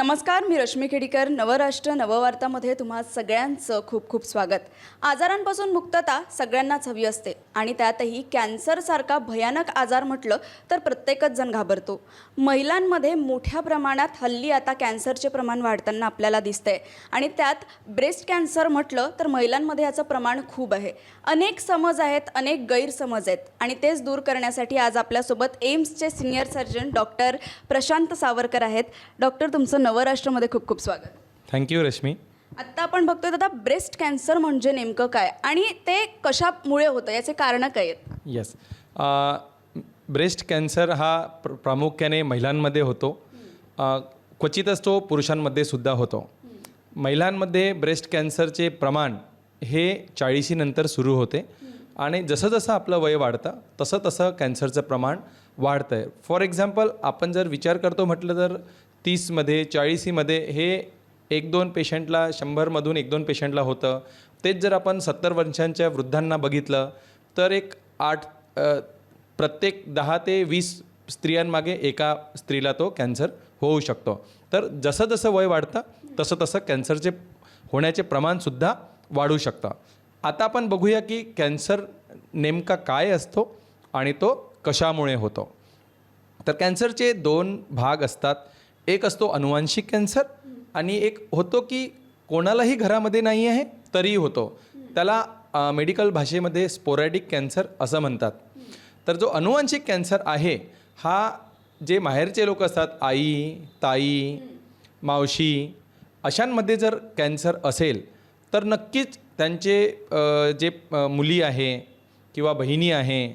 नमस्कार मी रश्मी खेडीकर. नवराष्ट्र नववार्तामध्ये तुम्हा सगळ्यांचं खूप खूप स्वागत. आजारांपासून मुक्तता सगळ्यांनाच हवी असते आणि त्यातही कॅन्सरसारखा भयानक आजार म्हटलं तर प्रत्येकच जण घाबरतो. महिलांमध्ये मोठ्या प्रमाणात हल्ली आता कॅन्सरचे प्रमाण वाढताना आपल्याला दिसतंय. आणि त्यात ब्रेस्ट कॅन्सर म्हटलं तर महिलांमध्ये याचं प्रमाण खूप आहे. अनेक समज आहेत अनेक गैरसमज आहेत. आणि तेच दूर करण्यासाठी आज आपल्यासोबत एम्सचे senior surgeon doctor Prashant Savarkar आहेत. डॉक्टर तुमचं नवराष्ट्रमध्ये खूप खूप स्वागत. थँक्यू रश्मी आत्ता आपण बघतोय दादा ब्रेस्ट कॅन्सर म्हणजे नेमकं काय? आणि ते कशामुळे होतं? याचे कारणं काय आहेत? येस ब्रेस्ट कॅन्सर हा प्र प्रामुख्याने महिलांमध्ये होतो. क्वचितच तो पुरुषांमध्ये सुद्धा होतो. महिलांमध्ये ब्रेस्ट कॅन्सरचे प्रमाण हे चाळीशीनंतर सुरू होते. आणि जसं जसं आपलं वय वाढतं तसं तसं कॅन्सरचं प्रमाण वाढतं आहे फॉर एक्झाम्पल आपण जर विचार करतो म्हटलं तर तीसमध्ये चाळीसीमध्ये हे एक दोन पेशंटला शंभरमधून एक दोन पेशंटला होतं. तेच जर आपण सत्तर वर्षांच्या वृद्धांना बघितलं तर एक आठ प्रत्येक दहा ते वीस स्त्रियांमागे एका स्त्रीला तो कॅन्सर होऊ शकतो. तर जसं जसं वय वाढतं तसं तसं कॅन्सरचे होण्याचे प्रमाणसुद्धा वाढू शकतं. आता आपण बघूया की कॅन्सर नेमका काय असतो आणि तो कशामुळे होतो. तर कॅन्सरचे दोन भाग असतात. एक असतो अनुवांशिक कॅन्सर आणि एक होतो की कोणालाही घरामध्ये नाही आहे तरीही होतो. त्याला मेडिकल भाषेमध्ये स्पोरॅडिक कॅन्सर असं म्हणतात. तर जो अनुवांशिक कॅन्सर आहे हा जे माहेरचे लोक असतात आई ताई मावशी अशांमध्ये जर कॅन्सर असेल तर नक्कीच त्यांचे जे मुली आहे किंवा बहिणी आहे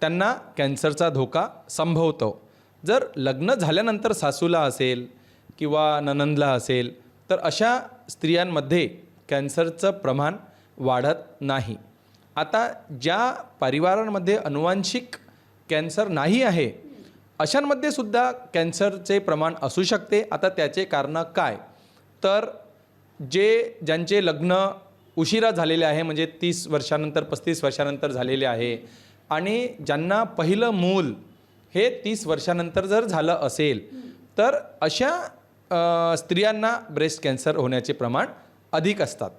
त्यांना कॅन्सरचा धोका संभवतो. जर लग्न झाल्यानंतर सासूला असेल किंवा ननंदला असेल तर अशा स्त्रियांमध्ये कॅन्सरचं प्रमाण वाढत नाही. आता ज्या परिवारांमध्ये अनुवांशिक कॅन्सर नाही आहे अशांमध्ये सुद्धा कॅन्सरचे प्रमाण असू शकते. आता त्याचे कारणं काय? तर जे ज्यांचे लग्न उशिरा झालेले आहे म्हणजे तीस वर्षानंतर पस्तीस वर्षानंतर झालेले आहे आणि ज्यांना पहिलं मूल हे तीस वर्षानंतर जर झालं असेल तर अशा स्त्रियांना ब्रेस्ट कॅन्सर होण्याचे प्रमाण अधिक असतात.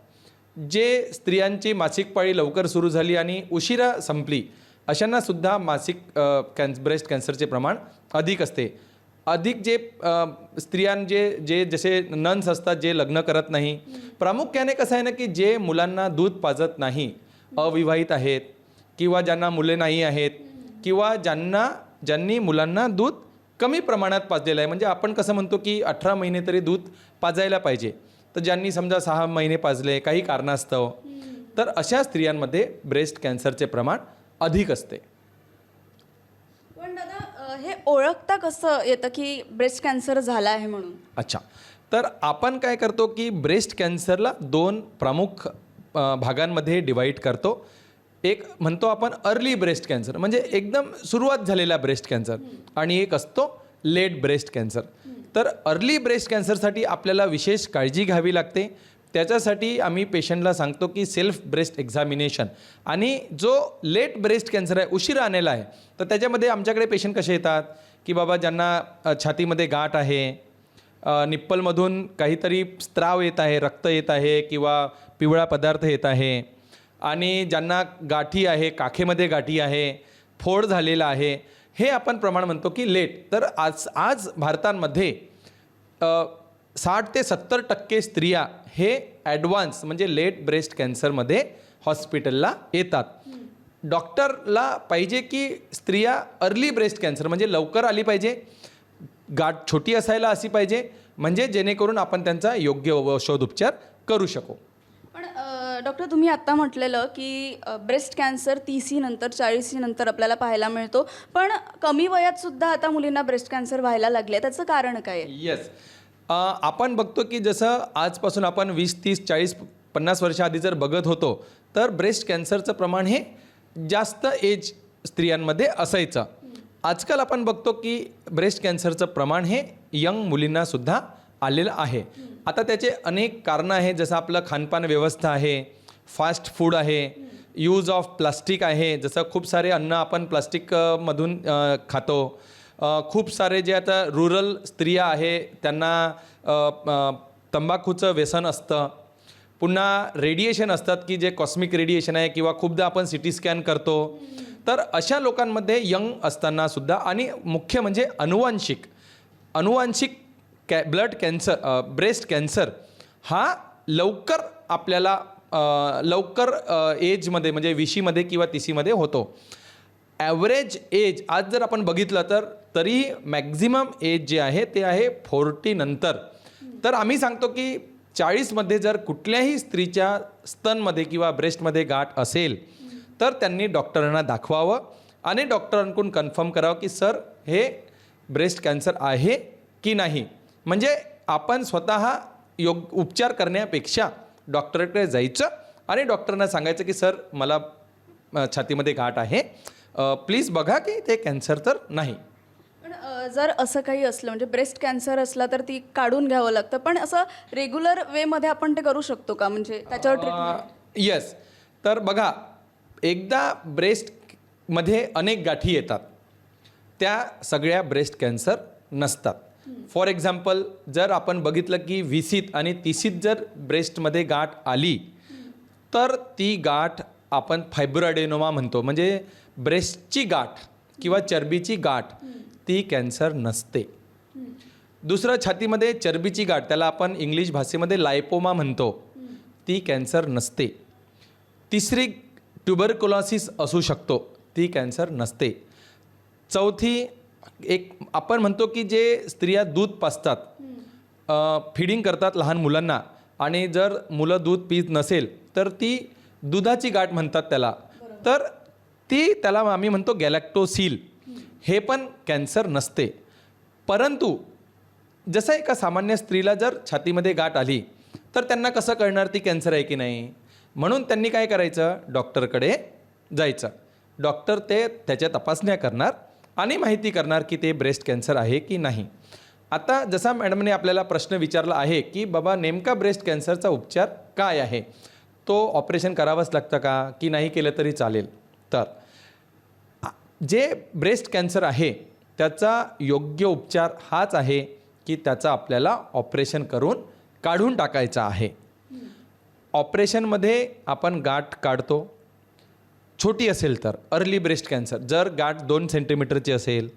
जे स्त्रियांची मासिक पाळी लवकर सुरू झाली आणि उशिरा संपली अशांना सुद्धा मासिक कॅन्स ब्रेस्ट कॅन्सरचे प्रमाण अधिक असते. अधिक जे स्त्रियां जे जे जसे नन्स असतात जे लग्न करत नाही प्रामुख्याने कसं आहे ना की जे मुलांना दूध पाजत नाही अविवाहित आहेत किंवा ज्यांना मुले नाही आहेत किंवा ज्यांना ज्यांनी मुलांना दूध कमी प्रमाणात पाजलेलं आहे. म्हणजे आपण कसं म्हणतो की अठरा महिने तरी दूध पाजायला पाहिजे. तर ज्यांनी समजा सहा महिने पाजले काही कारणास्तव तर अशा स्त्रियांमध्ये ब्रेस्ट कॅन्सरचे प्रमाण अधिक असते. पण दादा हे ओळखता कसं येतं की ब्रेस्ट कॅन्सर झाला आहे म्हणून? अच्छा. तर आपण काय करतो की ब्रेस्ट कॅन्सरला दोन प्रमुख भागांमध्ये डिवाईड करतो. एक म्हणतो आपण अर्ली ब्रेस्ट कॅन्सर म्हणजे एकदम सुरुवात झालेला ब्रेस्ट कॅन्सर आणि एक असतो लेट ब्रेस्ट कॅन्सर तर अर्ली ब्रेस्ट कॅन्सरसाठी आपल्याला विशेष काळजी घ्यावी लागते. त्याच्यासाठी आम्ही पेशंटला सांगतो की सेल्फ ब्रेस्ट एक्झामिनेशन आणि जो लेट ब्रेस्ट कॅन्सर आहे उशिरा आलेला आहे तर त्याच्यामध्ये आमच्याकडे पेशंट कसे येतात? की बाबा ज्यांना छातीमध्ये गाठ आहे निप्पलमधून काहीतरी स्त्राव येत आहे रक्त येत आहे किंवा पिवळा पदार्थ येत आहे आणि ज्यांना गाठी आहे काखेमध्ये गाठी आहे फोड झालेला आहे हे आपण प्रमाण म्हणतो की लेट. तर आज आज भारतामध्ये साठ ते सत्तर टक्के स्त्रिया हे ॲडव्हान्स म्हणजे लेट ब्रेस्ट कॅन्सरमध्ये हॉस्पिटलला येतात. डॉक्टरला पाहिजे की स्त्रिया अर्ली ब्रेस्ट कॅन्सर म्हणजे लवकर आली पाहिजे गाठ छोटी असायला अशी पाहिजे म्हणजे जेणेकरून आपण त्यांचा योग्य औषधोपचार करू शकू. पण डॉक्टर तुम्ही आत्ता म्हटलेलं की ब्रेस्ट कॅन्सर तीसी नंतर चाळीसी नंतर आपल्याला पाहायला मिळतो. पण कमी वयात सुद्धा आता मुलींना ब्रेस्ट कॅन्सर व्हायला लागले. त्याचं कारण काय आहे? येस आपण बघतो की जसं आजपासून आपण वीस तीस चाळीस पन्नास वर्षाआधी जर बघत होतो तर ब्रेस्ट कॅन्सरचं प्रमाण हे जास्त एज स्त्रियांमध्ये असायचं. आजकाल आपण बघतो की ब्रेस्ट कॅन्सरचं प्रमाण हे यंग मुलींनासुद्धा आलेलं आहे. आता त्याचे अनेक कारणं आहेत. जसं आपलं खानपान व्यवस्था आहे फास्ट फूड आहे यूज ऑफ प्लास्टिक आहे जसं खूप सारे अन्न आपण प्लास्टिकमधून खातो. खूप सारे जे आता रुरल स्त्रिया आहे त्यांना तंबाखूचं व्यसन असतं. पुन्हा रेडिएशन असतात की जे कॉस्मिक रेडिएशन आहे किंवा खूपदा आपण सी टी स्कॅन करतो. तर अशा लोकांमध्ये यंग असताना सुद्धा आणि मुख्य म्हणजे अनुवांशिक अनुवांशिक कॅ ब्लड कॅन्सर ब्रेस्ट कॅन्सर हा लवकर आपल्याला लवकर एजमध्ये म्हणजे विशीमध्ये किंवा तिसीमध्ये होतो. ॲव्हरेज एज आज जर आपण बघितलं तर तरी मॅक्झिमम एज जे आहे ते आहे फोर्टी नंतर. तर आम्ही सांगतो की चाळीसमध्ये जर कुठल्याही स्त्रीच्या स्तनमध्ये किंवा ब्रेस्टमध्ये गाठ असेल तर त्यांनी डॉक्टरांना दाखवावं आणि डॉक्टरांकडून कन्फर्म करावं की सर हे ब्रेस्ट कॅन्सर आहे की नाही? म्हणजे आपण स्वतः योग उपचार करण्यापेक्षा डॉक्टरकडे जायचं आणि डॉक्टरांना सांगायचं की सर मला छातीमध्ये गाठ आहे. प्लीज बघा की ते कॅन्सर तर नाही. पण जर असं काही असलं म्हणजे ब्रेस्ट कॅन्सर असला तर ती काढून घ्यावं लागतं. पण असं रेग्युलर वेमध्ये आपण ते करू शकतो का? म्हणजे त्याच्यावर ट्रीटमेंट येस तर बघा एकदा ब्रेस्टमध्ये अनेक गाठी येतात. त्या सगळ्या ब्रेस्ट कॅन्सर नसतात. फॉर एक्झाम्पल जर आपण बघितलं की विसीत आणि तिसीत जर ब्रेस्टमध्ये गाठ आली तर ती गाठ आपण फायब्रोडेनोमा म्हणतो. म्हणजे ब्रेस्टची गाठ किंवा चरबीची गाठ ती कॅन्सर नसते. दुसरं छातीमध्ये चरबीची गाठ त्याला आपण इंग्लिश भाषेमध्ये लायपोमा म्हणतो. ती कॅन्सर नसते. तिसरी ट्युबरकुलॉसिस असू शकतो. ती कॅन्सर नसते. चौथी एक आपण म्हणतो की जे स्त्रिया दूध पाजतात फिडिंग करतात लहान मुलांना आणि जर मुलं दूध पीत नसेल तर ती दुधाची गाठ म्हणतात त्याला. तर ती त्याला आम्ही म्हणतो गॅलॅक्टोसील. हे पण कॅन्सर नसते. परंतु जसं एका सामान्य स्त्रीला जर छातीमध्ये गाठ आली तर त्यांना कसं कळणार ती कॅन्सर आहे की नाही? म्हणून त्यांनी काय करायचं? डॉक्टरकडे जायचं. डॉक्टर ते त्याच्या तपासण्या करणार. आणि माहिती करणार की ते ब्रेस्ट कॅन्सर आहे की नाही. आता जसा मॅडमने आपल्याला प्रश्न विचारला आहे की बाबा नेमका ब्रेस्ट कॅन्सरचा उपचार काय आहे? तो ऑपरेशन करावंच लागतं का? की नाही केलं तरी चालेल? तर जे ब्रेस्ट कॅन्सर आहे त्याचा योग्य उपचार हाच आहे की त्याचा आपल्याला ऑपरेशन करून काढून टाकायचा आहे. ऑपरेशनमध्ये आपण गाठ काढतो छोटी असेल तर अर्ली ब्रेस्ट कॅन्सर जर गाठ दोन सेंटीमीटरची असेल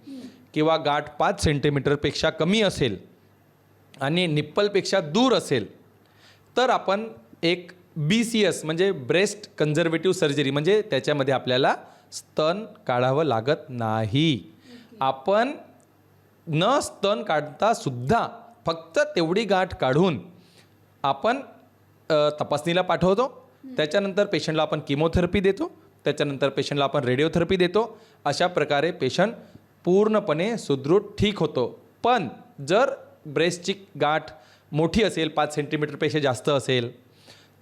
किंवा गाठ पाच सेंटीमीटरपेक्षा कमी असेल आणि निप्पलपेक्षा दूर असेल तर आपण एक बी सी एस म्हणजे ब्रेस्ट कन्झर्वेटिव्ह सर्जरी म्हणजे त्याच्यामध्ये आपल्याला स्तन काढावं लागत नाही. आपण न स्तन काढता सुद्धा फक्त तेवढी गाठ काढून आपण तपासणीला पाठवतो. त्याच्यानंतर पेशंटला आपण किमोथेरपी देतो. त्याच्यानंतर पेशंटला आपण रेडिओथेरपी देतो. अशा प्रकारे पेशंट पूर्णपणे सुदृढ ठीक होतो. पण जर ब्रेस्टची गाठ मोठी असेल पाच सेंटीमीटरपेक्षा जास्त असेल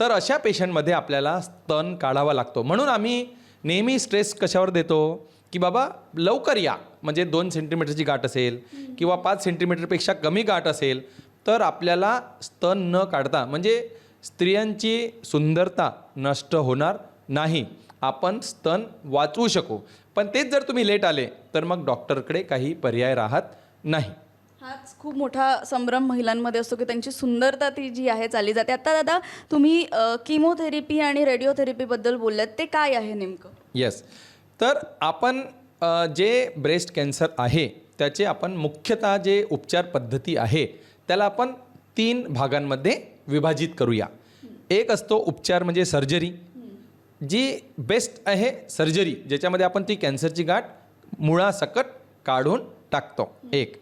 तर अशा पेशंटमध्ये आपल्याला स्तन काढावा लागतो. म्हणून आम्ही नेहमी स्ट्रेस कशावर देतो? की बाबा लवकर या. म्हणजे दोन सेंटीमीटरची गाठ असेल किंवा पाच सेंटीमीटरपेक्षा कमी गाठ असेल तर आपल्याला स्तन न काढता म्हणजे स्त्रियांची सुंदरता नष्ट होणार नाही. आपण स्तन वाचवू शकू. पण तेच जर तुम्ही लेट आले तर मग डॉक्टरकडे काही पर्याय राहत नाही. हाच खूप मोठा संभ्रम महिलांमध्ये असतो की त्यांची सुंदरता ती जी आहे चालली जाते. आता दादा तुम्ही किमोथेरपी आणि रेडिओथेरपीबद्दल बोललात ते काय आहे नेमकं? येस तर आपण जे ब्रेस्ट कॅन्सर आहे त्याचे आपण मुख्यतः जे उपचार पद्धती आहे त्याला आपण तीन भागांमध्ये विभाजित करूया. एक असतो उपचार म्हणजे सर्जरी जी बेस्ट आहे सर्जरी ज्याच्यामध्ये आपण ती कॅन्सरची गाठ मुळासकट काढून टाकतो. एक.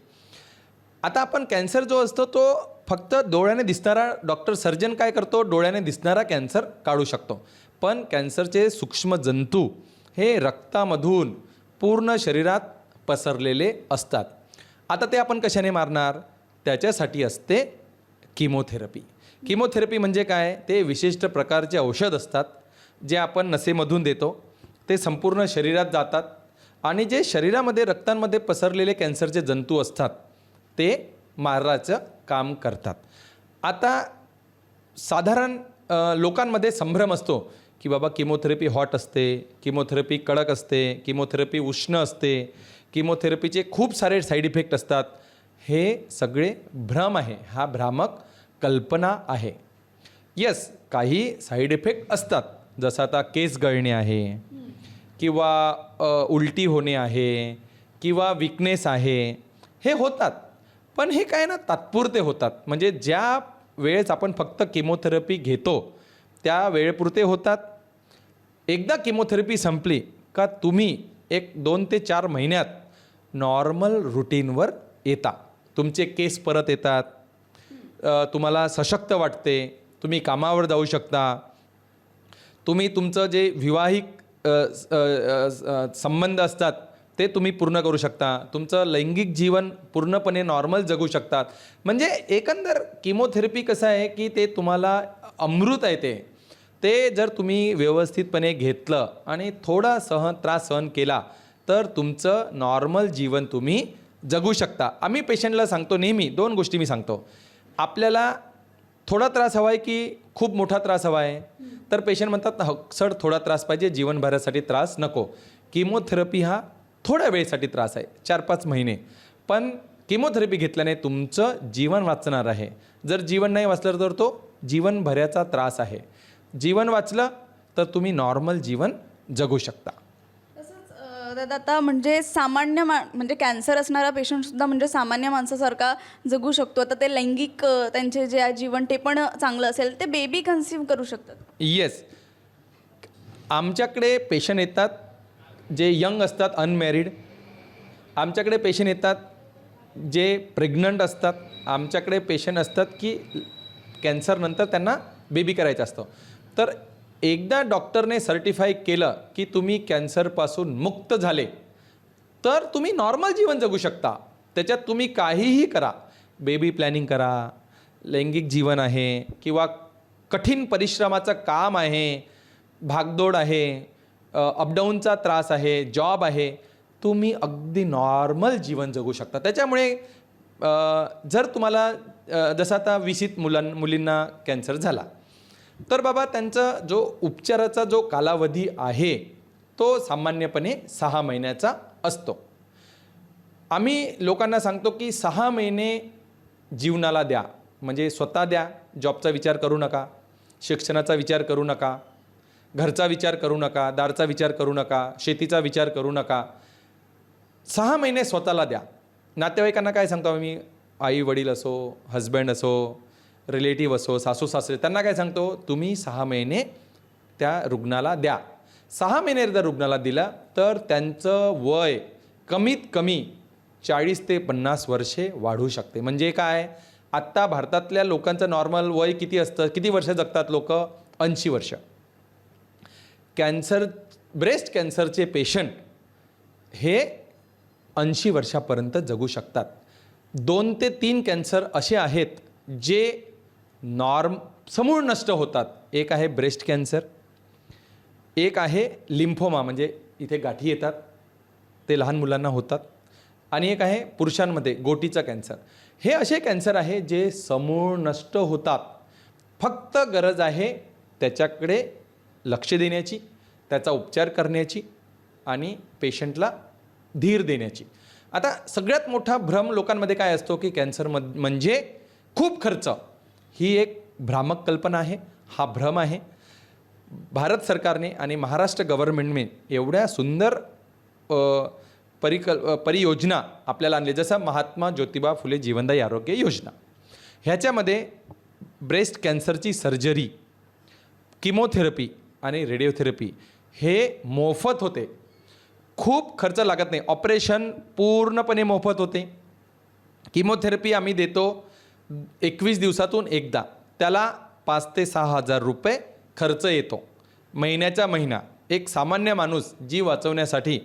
आता आपण कॅन्सर जो असतो तो फक्त डोळ्याने दिसणारा डॉक्टर सर्जन काय करतो? डोळ्याने दिसणारा कॅन्सर काढू शकतो. पण कॅन्सरचे सूक्ष्म जंतू हे रक्तामधून पूर्ण शरीरात पसरलेले असतात. आता ते आपण कशाने मारणार? त्याच्यासाठी असते किमोथेरपी. किमोथेरपी म्हणजे काय? ते विशिष्ट प्रकारचे औषध असतात. जे आपण नसेमधून देतो ते संपूर्ण शरीरात जातात आणि जे शरीरामध्ये रक्तांमध्ये पसरलेले कॅन्सरचे जंतू असतात ते माराचं काम करतात. आता साधारण लोकांमध्ये संभ्रम असतो की बाबा किमोथेरपी हॉट असते किमोथेरपी कडक असते किमोथेरपी उष्ण असते किमोथेरपीचे खूप सारे साईड इफेक्ट असतात. हे सगळे भ्रम आहे. हा भ्रामक कल्पना आहे. येस काही साईड इफेक्ट असतात. जसं आता केस गळणे आहे किंवा उलटी होणे आहे किंवा विकनेस आहे हे होतात. पण हे काय ना तात्पुरते होतात. म्हणजे ज्या वेळेस आपण फक्त किमोथेरपी घेतो त्या वेळेपुरते होतात. एकदा किमोथेरपी संपली का तुम्ही एक दोन ते चार महिन्यात नॉर्मल रुटीनवर येता. तुमचे केस परत येतात. तुम्हाला सशक्त वाटते. तुम्ही कामावर जाऊ शकता. तुम्ही तुमचं जे विवाहिक संबंध असतात ते तुम्ही पूर्ण करू शकता. तुमचं लैंगिक जीवन पूर्णपणे नॉर्मल जगू शकतात. म्हणजे एकंदर किमोथेरपी कसं आहे की ते तुम्हाला अमृत आहे ते. ते जर तुम्ही व्यवस्थितपणे घेतलं आणि थोडा सहन त्रास सहन केला तर तुमचं नॉर्मल जीवन तुम्ही जगू शकता. आम्ही पेशंटला सांगतो नेहमी दोन गोष्टी मी सांगतो. आपल्याला थोडा त्रास हवा आहे की खूप मोठा त्रास हवा आहे? तर पेशंट म्हणतात "ह, सर थोडा त्रास पाहिजे जीवनभरासाठी त्रास नको. किमोथेरपी हा थोड्या वेळेसाठी त्रास आहे चार पाच महिने. पण किमोथेरपी घेतल्याने तुमचं जीवन वाचणार आहे. जर जीवन नाही वाचलं तर तो जीवनभराचा त्रास आहे. जीवन वाचलं तर तुम्ही नॉर्मल जीवन जगू शकता. दादा आता म्हणजे सामान्य मा म्हणजे कॅन्सर असणारा पेशंटसुद्धा म्हणजे सामान्य माणसासारखा जगू शकतो. आता ते लैंगिक त्यांचे जे जीवन ते पण चांगलं असेल ते बेबी कन्सिव्ह करू शकतात. येस आमच्याकडे पेशंट येतात जे यंग असतात अनमॅरिड आमच्याकडे पेशंट येतात जे प्रेग्नंट असतात. आमच्याकडे पेशंट असतात की कॅन्सरनंतर त्यांना बेबी करायचं असतं. तर एकदा डॉक्टरने सर्टिफाय केलं की तुम्ही कॅन्सरपासून मुक्त झाले तर तुम्ही नॉर्मल जीवन जगू शकता. त्याच्यात तुम्ही काहीही करा. बेबी प्लॅनिंग करा लैंगिक जीवन आहे किंवा कठीण परिश्रमाचं काम आहे भागदौड आहे अपडाऊनचा त्रास आहे जॉब आहे तुम्ही अगदी नॉर्मल जीवन जगू शकता. त्याच्यामुळे जर तुम्हाला जसं आता विसित मुलां मुलींना कॅन्सर झाला तर बाबा त्यांचा जो उपचाराचा जो कालावधी आहे तो सामान्यपणे सहा महिन्याचा असतो. आम्ही लोकांना सांगतो की सहा महिने जीवनाला द्या म्हणजे स्वतः द्या जॉबचा विचार करू नका शिक्षणाचा विचार करू नका घरचा विचार करू नका दारचा विचार करू नका शेतीचा विचार करू नका. सहा महिने स्वतःला द्या. नातेवाईकांना काय सांगतो आम्ही? आई वडील असो हजबंड असो रिलेटिव्ह असो सासू सासरे त्यांना काय सांगतो? तुम्ही सहा महिने त्या रुग्णाला द्या. सहा महिने जर रुग्णाला दिला तर त्यांचं वय कमीत कमी चाळीस ते पन्नास वर्षे वाढू शकते. म्हणजे काय? आत्ता भारतातल्या लोकांचं नॉर्मल वय किती असतं? किती वर्ष जगतात लोक? ऐंशी वर्ष. कॅन्सर ब्रेस्ट कॅन्सरचे पेशंट हे ऐंशी वर्षापर्यंत जगू शकतात. दोन ते तीन कॅन्सर असे आहेत जे नॉर्म समूळ नष्ट होतात. एक आहे ब्रेस्ट कॅन्सर एक आहे लिम्फोमा म्हणजे इथे गाठी येतात ते लहान मुलांना होतात आणि एक आहे पुरुषांमध्ये गोटीचा कॅन्सर. हे असे कॅन्सर आहे जे समूळ नष्ट होतात. फक्त गरज आहे त्याच्याकडे लक्ष देण्याची त्याचा उपचार करण्याची आणि पेशंटला धीर देण्याची. आता सगळ्यात मोठा भ्रम लोकांमध्ये काय असतो की कॅन्सर म्हणजे खूप खर्च. ही एक भ्रामक कल्पना आहे हा भ्रम आहे. भारत सरकारने आणि महाराष्ट्र गव्हर्नमेंटने एवढ्या सुंदर परिकल् परिकल परियोजना आपल्याला आणली जसं महात्मा ज्योतिबा फुले जीवनदायी आरोग्य योजना. ह्याच्यामध्ये ब्रेस्ट कॅन्सरची सर्जरी किमोथेरपी आणि रेडिओथेरपी हे मोफत होते. खूप खर्च लागत नाही. ऑपरेशन पूर्णपणे मोफत होते. किमोथेरपी आम्ही देतो एकवीस दिवसातून एकदा. त्याला पाच ते सहा हजार रुपये खर्च येतो. महिन्याचा महिना. एक सामान्य माणूस जीव वाचवण्यासाठी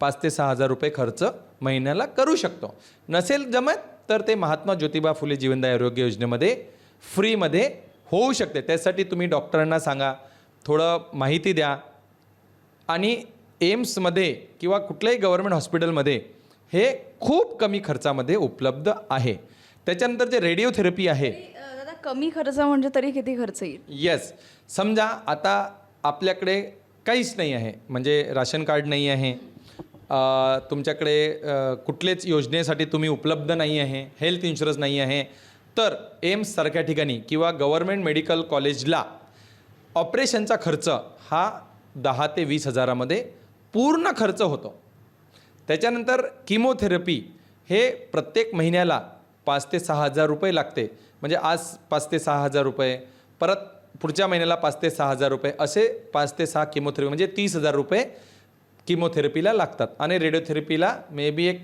पाच ते सहा हजार रुपये खर्च महिन्याला करू शकतो. नसेल जमत तर ते महात्मा ज्योतिबा फुले जीवनदाय आरोग्य योजनेमध्ये फ्रीमध्ये होऊ शकते. त्यासाठी तुम्ही डॉक्टरांना सांगा. थोडं माहिती द्या. आणि एम्समध्ये किंवा कुठल्याही गव्हर्मेंट हॉस्पिटलमध्ये हे खूप कमी खर्चामध्ये उपलब्ध आहे. त्याच्यानंतर जे रेडिओथेरपी आहे. दादा कमी खर्च म्हणजे तरी किती खर्च येईल? येस समजा आता आपल्याकडे काहीच नाही आहे. म्हणजे राशन कार्ड नाही आहे. तुमच्याकडे कुठलेच योजनेसाठी तुम्ही उपलब्ध नाही आहे. हेल्थ इन्शुरन्स नाही आहे. तर एम्ससारख्या ठिकाणी किंवा गव्हर्मेंट मेडिकल कॉलेजला ऑपरेशनचा खर्च हा दहा ते वीस हजारामध्ये पूर्ण खर्च होतो. त्याच्यानंतर किमोथेरपी हे प्रत्येक महिन्याला पाच ते सहा हजार रुपये लागते. म्हणजे आज पाच ते सहा हजार रुपये परत पुढच्या महिन्याला पाच ते सहा हजार रुपये असे पाच ते सहा किमोथेरपी म्हणजे तीस हजार रुपये किमोथेरपीला लागतात. आणि रेडिओथेरपीला मे बी एक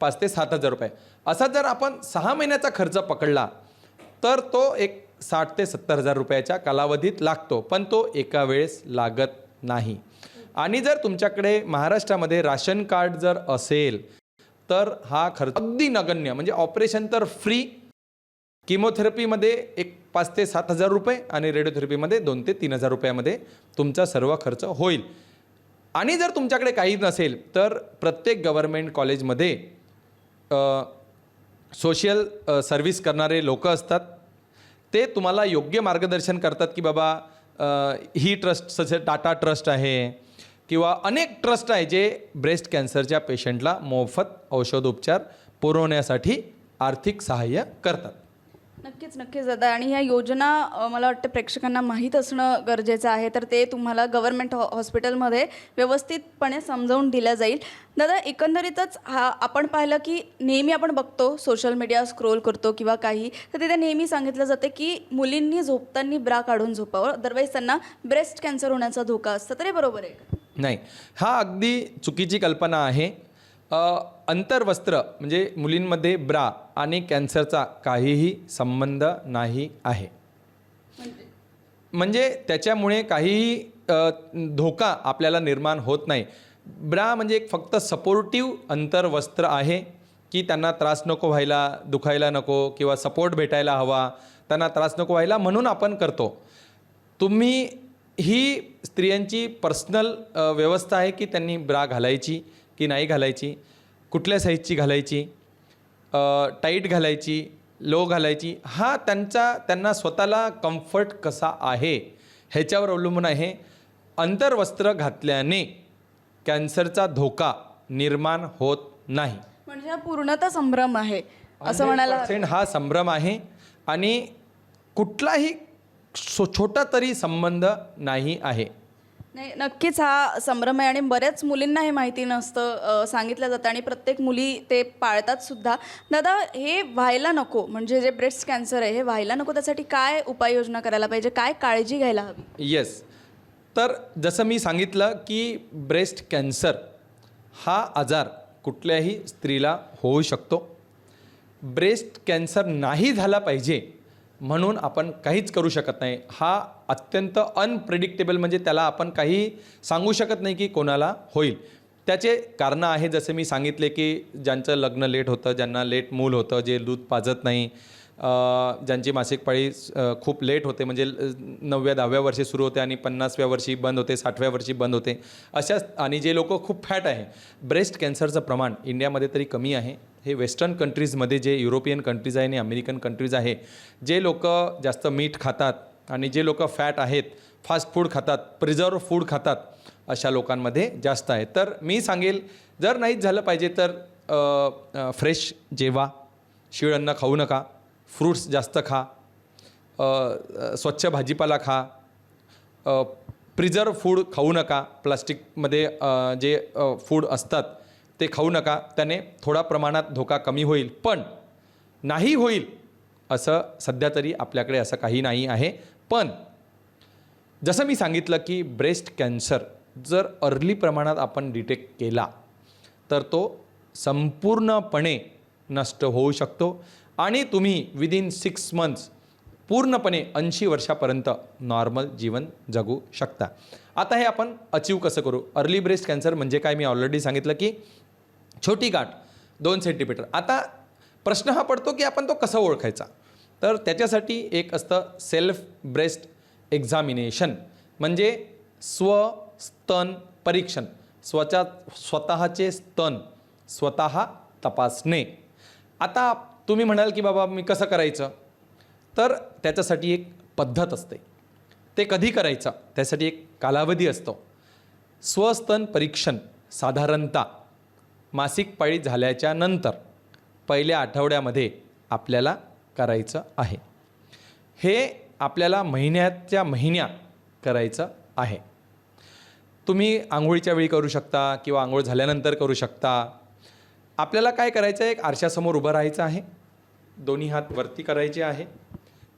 पाच ते सात हजार रुपये. असा जर आपण सहा महिन्याचा खर्च पकडला तर तो एक साठ ते सत्तर हजार रुपयाच्या कालावधीत लागतो पण तो एका वेळेस लागत नाही. आणि जर तुमच्याकडे महाराष्ट्रामध्ये राशन कार्ड जर असेल तर हा खर्च अगदी नगण्य म्हणजे ऑपरेशन तर फ्री. किमोथेरपीमध्ये एक पाच ते सात हजार रुपये आणि रेडिओथेरपीमध्ये दोन ते तीन हजार रुपयामध्ये तुमचा सर्व खर्च होईल. आणि जर तुमच्याकडे काही नसेल तर प्रत्येक गव्हर्मेंट कॉलेजमध्ये सोशल सर्व्हिस करणारे लोक असतात. ते तुम्हाला योग्य मार्गदर्शन करतात की बाबा ही ट्रस्ट ससे टाटा ट्रस्ट आहे. किंवा अनेक ट्रस्ट आहे जे ब्रेस्ट कॅन्सरच्या पेशंटला मोफत औषधोपचार पुरवण्यासाठी आर्थिक सहाय्य करतात. नक्कीच नक्कीच दादा. आणि ह्या योजना अ, मला वाटतं प्रेक्षकांना माहीत असणं गरजेचं आहे. तर ते तुम्हाला गव्हर्नमेंट हॉ हॉस्पिटलमध्ये व्यवस्थितपणे समजावून दिल्या जाईल. दादा एकंदरीतच हा आपण पाहिलं की नेहमी आपण बघतो सोशल मीडिया स्क्रोल करतो किंवा काही तर तिथे नेहमी सांगितलं जातं की मुलींनी झोपताना ब्रा काढून झोपावं. अदरवाईज त्यांना ब्रेस्ट कॅन्सर होण्याचा धोका असतं. तर हे बरोबर आहे का? नाही. हा अगदी चुकीची कल्पना आहे. अंतर्वस्त्र म्हणजे मुलींमध्ये ब्रा आणि कॅन्सरचा काहीही संबंध नाही आहे. म्हणजे? त्याच्यामुळे काहीही धोका आपल्याला निर्माण होत नाही. ब्रा म्हणजे एक फक्त सपोर्टिव्ह अंतर्वस्त्र आहे की त्यांना त्रास नको व्हायला दुखायला नको किंवा सपोर्ट भेटायला हवा त्यांना त्रास नको व्हायला म्हणून आपण करतो. तुम्ही ही स्त्रियांची पर्सनल व्यवस्था आहे की त्यांनी ब्रा घालायची? की नाही घालायची कुठल्या साईजची घालायची टाईट घालायची लो घालायची हा त्यांचा त्यांना स्वतःला कम्फर्ट कसा आहे ह्याच्यावर अवलंबून आहे. अंतर्वस्त्र घातल्याने कॅन्सरचा धोका निर्माण होत नाही. म्हणजे हा पूर्णतः संभ्रम आहे असं म्हणायला 100% हा संभ्रम आहे आणि कुठलाही छोटा तरी संबंध नाही आहे. नाही नक्कीच हा संभ्रम आहे आणि बऱ्याच मुलींना हे माहिती नसतं सांगितलं जातं आणि प्रत्येक मुली ते पाळतात सुद्धा. दादा हे व्हायला नको म्हणजे जे ब्रेस्ट कॅन्सर आहे हे व्हायला नको त्यासाठी काय उपाययोजना करायला पाहिजे? काय काळजी घ्यायला हवी? येस तर जसं मी सांगितलं की ब्रेस्ट कॅन्सर हा आजार कुठल्याही स्त्रीला होऊ शकतो. ब्रेस्ट कॅन्सर नाही झाला पाहिजे म्हणून आपण काहीच करू शकत नाही. हा अत्यंत अनप्रिडिक्टेबल म्हणजे त्याला आपण काही सांगू शकत नाही की कोणाला होईल. त्याचे कारणं आहे जसे मी सांगितले की ज्यांचं लग्न लेट होतं ज्यांना लेट मूल होतं जे दूध पाजत नाही ज्यांची मासिक पाळी खूप लेट होते म्हणजे नवव्या दहाव्या वर्षी सुरू होते आणि पन्नासव्या वर्षी बंद होते साठव्या वर्षी बंद होते. अशाच आणि जे लोक खूप फॅट आहे. ब्रेस्ट कॅन्सरचं प्रमाण इंडियामध्ये तरी कमी आहे. हे वेस्टर्न कंट्रीजमध्ये जे युरोपियन कंट्रीज आहे आणि अमेरिकन कंट्रीज आहे जे लोक जास्त मीठ खातात आणि जे लोक फॅट आहेत फास्ट फूड खातात प्रिझर्व फूड खातात अशा लोकांमध्ये जास्त आहे. तर मी सांगेल जर नाहीच झालं पाहिजे तर फ्रेश जेवा शिळ अन्न खाऊ नका फ्रूट्स जास्त खा स्वच्छ भाजीपाला खा प्रिझर्व फूड खाऊ नका प्लास्टिकमध्ये जे फूड असतात ते खाऊ नका त्याने थोडा प्रमाणात धोका कमी होईल. पण नाही होईल असं सध्या तरी आपल्याकडे असं काही नाही आहे. पण जसं मी सांगितलं की ब्रेस्ट कॅन्सर जर अर्ली प्रमाणात आपण डिटेक्ट केला तर तो संपूर्णपणे नष्ट होऊ शकतो. आणि तुम्ही विदिन सिक्स मंथ्स पूर्णपणे ऐंशी वर्षापर्यंत नॉर्मल जीवन जगू शकता. आता हे आपण अचीव कसं करू? अर्ली ब्रेस्ट कॅन्सर म्हणजे काय? मी ऑलरेडी सांगितलं की छोटी गाठ दोन सेंटीमीटर आता प्रश्न हा पडतो की आपण तो कसा ओळखायचा? तर त्याच्यासाठी एक असतं सेल्फ ब्रेस्ट एक्झामिनेशन म्हणजे स्व स्तन परीक्षण. स्वच्या स्वतःचे स्तन स्वतः तपासणे. आता तुम्ही म्हणाल की बाबा मी कसं करायचं? तर त्याच्यासाठी एक पद्धत असते. ते कधी करायचं? त्यासाठी एक कालावधी असतो. स्वस्तन परीक्षण साधारणतः मासिक पाळी झाल्याच्यानंतर पहिल्या आठवड्यामध्ये आपल्याला करायचं आहे. हे आपल्याला महिन्याच्या महिन्या करायचं आहे. तुम्ही आंघोळीच्या वेळी करू शकता किंवा आंघोळ झाल्यानंतर करू शकता. आपल्याला काय करायचं आहे? एक आरशासमोर उभं राहायचं आहे. दोन्ही हात वरती करायचे आहे.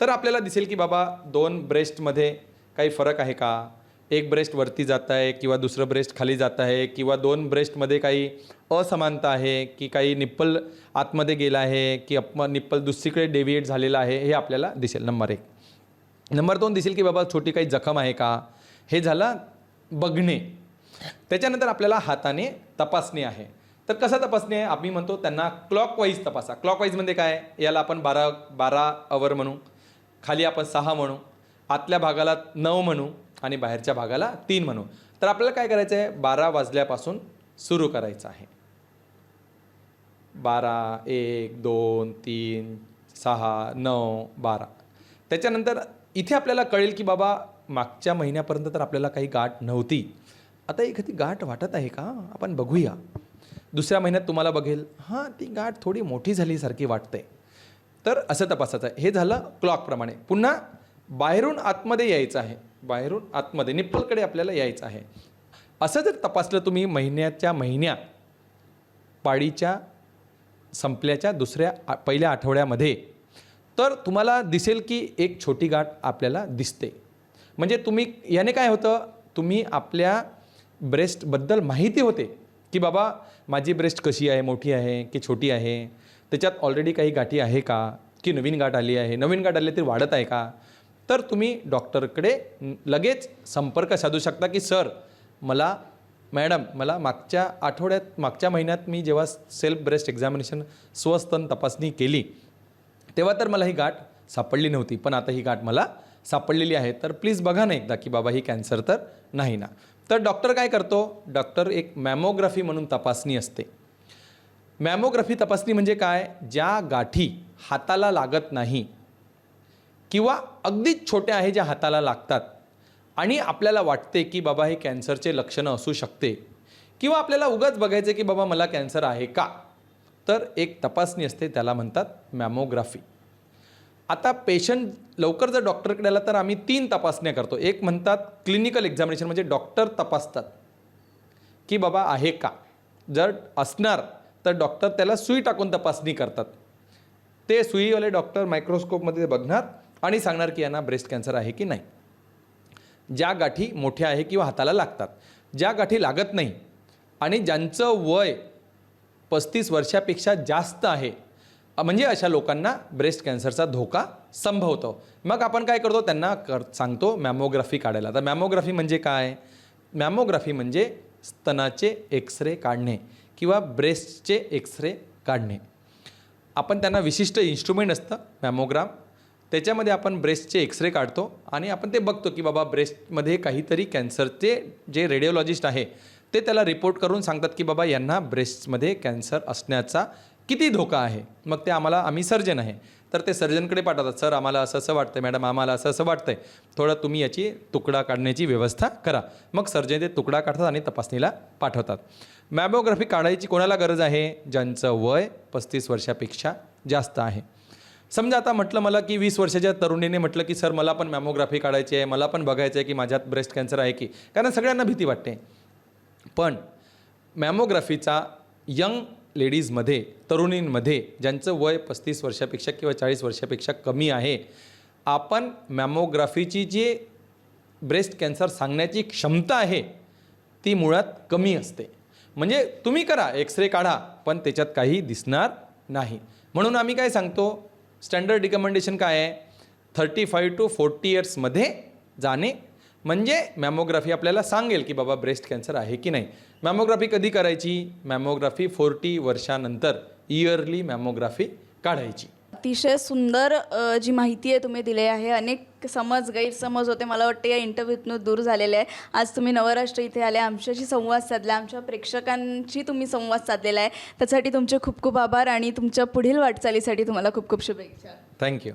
तर आपल्याला दिसेल की बाबा दोन ब्रेस्टमध्ये काही फरक आहे का? एक ब्रेस्ट वरती जात आहे किंवा दुसरं ब्रेस्ट खाली जात आहे किंवा दोन ब्रेस्टमध्ये काही असमानता आहे की काही निप्पल आतमध्ये गेला आहे की अप निप्पल दुसरीकडे डेव्हिएट झालेलं आहे हे आपल्याला दिसेल. नंबर एक. नंबर दोन दिसेल की बाबा छोटी काही जखम आहे का? हे झालं बघणे. त्याच्यानंतर आपल्याला हाताने तपासणी आहे. तर कसं तपासणी आहे? आम्ही म्हणतो त्यांना क्लॉकवाईज तपासा. क्लॉकवाईज म्हणजे काय? याला आपण बारा बारा अवर म्हणू. खाली आपण सहा म्हणू. आतल्या भागाला नऊ म्हणू. आणि बाहेरच्या भागाला तीन म्हणू तर आपल्याला काय करायचं आहे? बारा वाजल्यापासून सुरू करायचं आहे. बारा एक दोन तीन सहा नऊ बारा. त्याच्यानंतर इथे आपल्याला कळेल की बाबा मागच्या महिन्यापर्यंत तर आपल्याला काही गाठ नव्हती. आता एखादी गाठ वाटत आहे का? आपण बघूया. दुसऱ्या महिन्यात तुम्हाला बघेल हां ती गाठ थोडी मोठी झालीसारखी वाटते. तर असं तपासायचं आहे. हे झालं क्लॉकप्रमाणे पुन्हा बाहेरून आतमध्ये यायचं आहे. बाहेरून आतमध्ये निप्पलकडे आपल्याला यायचं आहे. असं जर तपासलं तुम्ही महिन्याच्या महिन्या पाळीच्या संपल्याच्या दुसऱ्या आ- पहिल्या आठवड्यामध्ये तर तुम्हाला दिसेल की एक छोटी गाठ आपल्याला दिसते. म्हणजे तुम्ही याने काय होतं तुम्ही आपल्या ब्रेस्टबद्दल माहिती होते की बाबा माझी ब्रेस्ट कशी आहे मोठी आहे की छोटी आहे त्याच्यात ऑलरेडी काही गाठी आहे का की नवीन गाठ आली आहे नवीन गाठ आली तरी वाढत आहे का तर तुम्ही डॉक्टरकडे लगेच संपर्क साधू शकता की सर मला मॅडम मला मागच्या आठवड्यात मागच्या महिन्यात मी जेव्हा सेल्फ ब्रेस्ट एक्झामिनेशन स्वस्तन तपासणी केली तेव्हा तर मला ही गाठ सापडली नव्हती पण आता ही गाठ मला सापडलेली आहे. तर प्लीज बघा ना एकदा की बाबा ही कॅन्सर तर नाही ना. तर डॉक्टर काय करतो? डॉक्टर एक मॅमोग्राफी म्हणून तपासणी असते. मॅमोग्राफी तपासणी म्हणजे काय? ज्या गाठी हाताला लागत नाही किंवा अगदीच छोट्या आहे ज्या हाताला लागतात. आणि आपल्याला वाटते की बाबा हे कॅन्सरचे लक्षणं असू शकते. किंवा आपल्याला उगाच बघायचं की बाबा मला कॅन्सर आहे का? तर एक तपासणी असते त्याला म्हणतात मॅमोग्राफी. आता पेशंट लवकर जर डॉक्टरकडे आला तर आम्ही तीन तपासण्या करतो. एक म्हणतात क्लिनिकल एक्झामिनेशन म्हणजे डॉक्टर तपासतात. की बाबा आहे का? जर असणार तर डॉक्टर त्याला सुई टाकून तपासणी करतात. ते सुईवाले डॉक्टर मायक्रोस्कोपमध्ये बघणार आणि सांगणार की यांना ब्रेस्ट कॅन्सर आहे की नाही. ज्या गाठी मोठ्या आहे किंवा हाताला लागतात ज्या गाठी लागत नाही आणि ज्यांचं वय पस्तीस वर्षापेक्षा जास्त आहे म्हणजे अशा लोकांना ब्रेस्ट कॅन्सरचा धोका संभवतो. मग आपण काय करतो? त्यांना कर सांगतो मॅमोग्राफी काढायला. तर मॅमोग्राफी म्हणजे काय? मॅमोग्राफी म्हणजे स्तनाचे एक्सरे काढणे किंवा ब्रेस्टचे एक्सरे काढणे. आपण त्यांना विशिष्ट इन्स्ट्रुमेंट असतं मॅमोग्राम त्याच्यामध्ये आपण ब्रेस्टचे एक्सरे काढतो आणि आपण ते बघतो की बाबा ब्रेस्टमध्ये काहीतरी कॅन्सरचे जे रेडिओलॉजिस्ट आहे ते त्याला रिपोर्ट करून सांगतात की बाबा यांना ब्रेस्टमध्ये कॅन्सर असण्याचा किती धोका आहे. मग ते आम्हाला आम्ही सर्जन आहे. तर ते सर्जनकडे पाठवतात सर आम्हाला असं असं वाटतं मॅडम आम्हाला असं असं वाटतंय. थोडं तुम्ही याची तुकडा काढण्याची व्यवस्था करा. मग सर्जन ते तुकडा काढतात आणि तपासणीला पाठवतात. मॅमोग्राफी काढायची कोणाला गरज आहे? ज्यांचं वय पस्तीस वर्षापेक्षा जास्त आहे. समजा आता म्हटलं मला की वीस वर्षाच्या तरुणीने म्हटलं की सर मला पण मॅमोग्राफी काढायची आहे मला पण बघायचं आहे की माझ्यात ब्रेस्ट कॅन्सर आहे की. कारण सगळ्यांना भीती वाटते. पण मॅमोग्राफीचा यंग लेडीजमध्ये तरुणींमध्ये ज्यांचं वय पस्तीस वर्षापेक्षा किंवा चाळीस वर्षापेक्षा कमी आहे आपण मॅमोग्राफीची जी ब्रेस्ट कॅन्सर सांगण्याची क्षमता आहे ती मुळात कमी असते. म्हणजे तुम्ही करा एक्सरे काढा पण त्याच्यात काही दिसणार नाही. म्हणून आम्ही काय सांगतो स्टँडर्ड रिकमेंडेशन काय आहे? थर्टी फाईव्ह टू फोर्टी इयर्समध्ये जाणे. म्हणजे मॅमोग्राफी आपल्याला सांगेल की बाबा ब्रेस्ट कॅन्सर आहे की नाही. मॅमोग्राफी कधी करायची? मॅमोग्राफी फोर्टी वर्षानंतर इयरली मॅमोग्राफी काढायची. अतिशय सुंदर जी माहिती आहे तुम्ही दिली आहे अनेक समज गैरसमज होते. मला वाटते या इंटरव्ह्यूतनं दूर झालेले आहे. आज तुम्ही नवराष्ट्र इथे आले आमच्याशी संवाद साधला आमच्या प्रेक्षकांशी तुम्ही संवाद साधलेला आहे. त्यासाठी तुमचे खूप खूप आभार आणि तुमच्या पुढील वाटचालीसाठी तुम्हाला खूप खूप शुभेच्छा. थँक्यू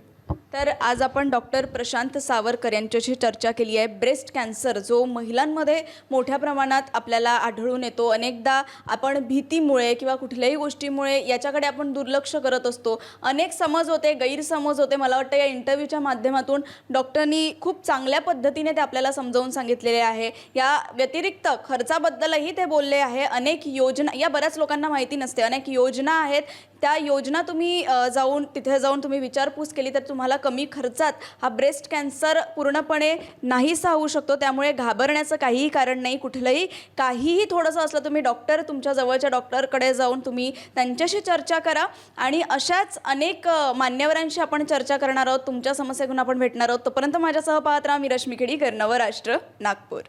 तर आज आपण डॉक्टर प्रशांत सावरकर यांच्याशी चर्चा केली आहे. ब्रेस्ट कॅन्सर जो महिलांमध्ये मोठ्या प्रमाणात आपल्याला आढळून येतो. अनेकदा आपण भीतीमुळे किंवा कुठल्याही गोष्टीमुळे याच्याकडे आपण दुर्लक्ष करत असतो. अनेक समज होते गैरसमज होते. मला वाटतं या इंटरव्ह्यूच्या माध्यमातून डॉक्टरनी खूप चांगल्या पद्धतीने ते आपल्याला समजावून सांगितलेले आहे. या व्यतिरिक्त खर्चाबद्दलही ते बोलले आहे. अनेक योजना या बऱ्याच लोकांना माहिती नसते. अनेक योजना आहेत. त्या योजना तुम्ही जाऊन तिथे जाऊन तुम्ही विचारपूस केली तर तुम्हाला कमी खर्चात हा ब्रेस्ट कॅन्सर पूर्णपणे नाहीसा होऊ शकतो. त्यामुळे घाबरण्याचं काहीही कारण नाही कुठलंही काहीही थोडंसं असलं तुम्ही डॉक्टर तुमच्या जवळच्या डॉक्टरकडे जाऊन तुम्ही त्यांच्याशी चर्चा करा. आणि अशाच अनेक मान्यवरांशी आपण चर्चा करणार आहोत. तुमच्या समस्या घेऊन आपण भेटणार आहोत. तोपर्यंत माझ्यासह पाहत राहा मी रश्मी खेडीकर राष्ट्र नागपूर.